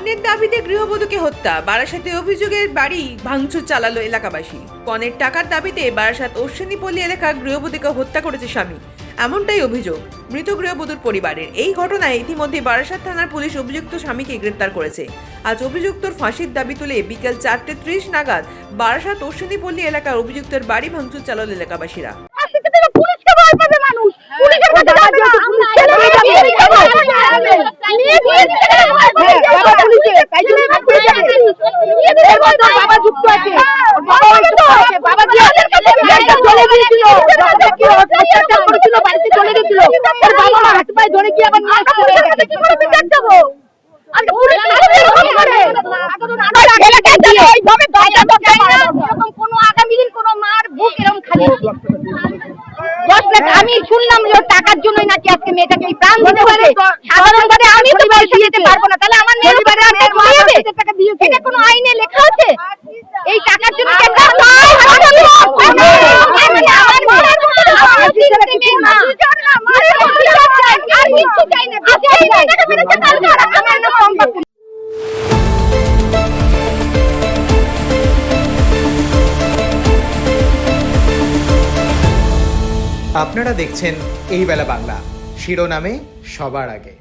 দাবিতে গৃহবধূকে হত্যা। বারাসাতে অভিযোগের বাড়ি ভাঙচুর চালালো এলাকাবাসী। পণের টাকার দাবিতে বারাসাত অশ্বিনীপল্লী এলাকার গৃহবধূকে হত্যা করেছে স্বামী। এমনটাই অভিযোগ মৃত গৃহবধূর পরিবারের। এই ঘটনায় ইতিমধ্যে বারাসাত থানার পুলিশ অভিযুক্ত স্বামীকে গ্রেপ্তার করেছে। আজ অভিযুক্তর ফাঁসির দাবি তুলে বিকেল চারটে ত্রিশ নাগাদ বারাসাত অশ্বিনীপল্লী এলাকার অভিযুক্তের বাড়ি ভাঙচুর চালালো এলাকাবাসীরা। বাবা যুক্ত আছে। বাবা যুক্ত আছে। বাবা দিয়ে চলে গিয়েছিল কি অত্যাচার করেছিল বাড়িতে চলে গেছিল। বাবা মা হাত পায়ে ধরে আবার নিয়ে আসছে কি করে বিচার দেবো? আজকে পুলিশ এরকম করে। ছেলেকে দিয়ে। এইভাবে দরজা দরজা এরকম কোনো আগামী দিন কোনো মার বুক এরকম খালি দশ লাখ আমি শুনলাম যে টাকার জন্যই নাকি আজকে মেয়েটাকে প্রাণ দিতে হবে সাধারণভাবে আমি তো পয়সা দিতে পারব না। তাহলে আর আমার না সম্পর্ক আপনারা দেখছেন এই বেলা বাংলা শিরোনামে সবার আগে